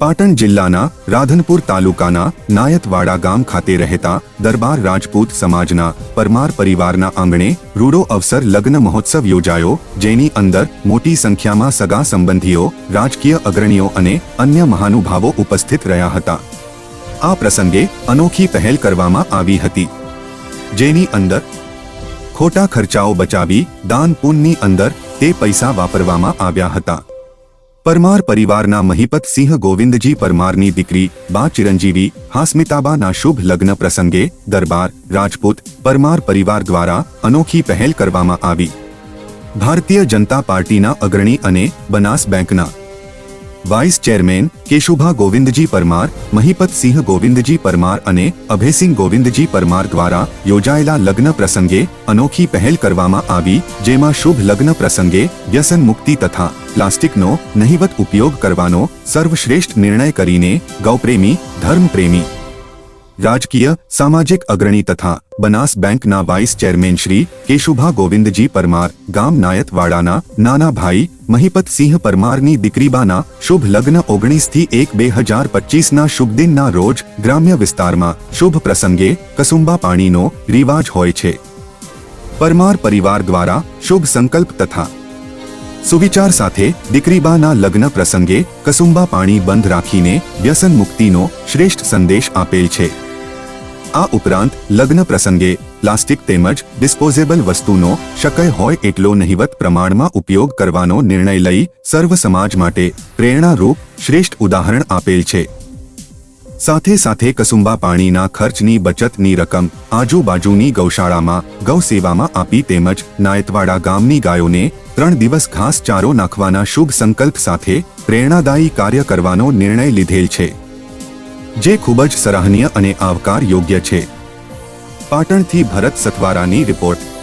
પાટણ જિલ્લાના રાધનપુર તાલુકાના નાયતવાડા ગામ ખાતે રહેતા દરબાર રાજપૂત સમાજના પરમાર પરિવારના આંગણે રૂડો અવસર લગ્ન મહોત્સવ યોજાયો, જેની અંદર મોટી સંખ્યામાં સગા સંબંધીઓ, રાજકીય અગ્રણીઓ અને અન્ય મહાનુભાવો ઉપસ્થિત રહ્યા હતા. આ પ્રસંગે અનોખી પહેલ કરવામાં આવી હતી. જેની અંદર ખોટા ખર્ચાઓ બચાવી દાન પુણ્યની અંદર તે પૈસા વાપરવામાં આવ્યા હતા. પરમાર પરિવારના મહિપત સિંહ ગોવિંદજી પરમારની દીકરી બા ચિરંજીવી હાસ્મિતાબાના શુભ લગ્ન પ્રસંગે દરબાર, રાજપૂત, પરમાર પરિવાર દ્વારા અનોખી પહેલ કરવામાં આવી. ભારતીય જનતા પાર્ટીના અગ્રણી અને બનાસ બેંકના vice chairman Keshubha Govindji Parmar Mahipatsinh Govindji Parmar અને અભયસિંહ ગોવિંદજી પરમાર દ્વારા યોજાયેલા લગ્ન પ્રસંગે અનોખી પહેલ કરવામાં આવી, જેમાં શુભ લગ્ન પ્રસંગે વ્યસન મુક્તિ તથા પ્લાસ્ટિકનો નહિવત ઉપયોગ કરવાનો સર્વશ્રેષ્ઠ નિર્ણય કરીને ગૌપ્રેમી, ધર્મપ્રેમી રાજકીય, સામાજિક અગ્રણી તથા બનાસ બેંકના વાઇસ ચેરમેન શ્રી કેશુભા ગોવિંદજી પરમાર, ગામ નાયતવાડાના નાના ભાઈ મહિપતસિંહ પરમારની દીકરીબાના શુભ લગ્ન ઓગણીસથી એક બે હજાર પચીસના શુભ દિનના રોજ ગ્રામ્ય વિસ્તારમાં શુભ પ્રસંગે કસુંબા પાણીનો રિવાજ હોય છે. પરમાર પરિવાર દ્વારા શુભ સંકલ્પ તથા સુવિચાર સાથે દીકરીબાના લગ્ન પ્રસંગે કસુંબા પાણી બંધ રાખીને વ્યસન મુક્તિનો શ્રેષ્ઠ સંદેશ આપેલ છે. આ ઉપરાંત લગ્ન પ્રસંગે પ્લાસ્ટિક તેમજ ડિસ્પોઝેબલ વસ્તુનો શક્ય હોય એટલો નહિવત પ્રમાણમાં ઉપયોગ કરવાનો નિર્ણય લઈ સર્વ સમાજ માટે પ્રેરણારૂપ શ્રેષ્ઠ ઉદાહરણ આપેલ છે. સાથે સાથે કસુંબા પાણીના ખર્ચની બચતની રકમ આજુબાજુની ગૌશાળામાં ગૌ સેવામાં આપી તેમજ નાયતવાડા ગામની ગાયોને ત્રણ દિવસ ઘાસ ચારો નાખવાના શુભ સંકલ્પ સાથે પ્રેરણાદાયી કાર્ય કરવાનો નિર્ણય લીધેલ છે. જે ખૂબ જ સરાહનીય અને આવકાર યોગ્ય છે. પાટણથી ભરત સથવારાની રિપોર્ટ.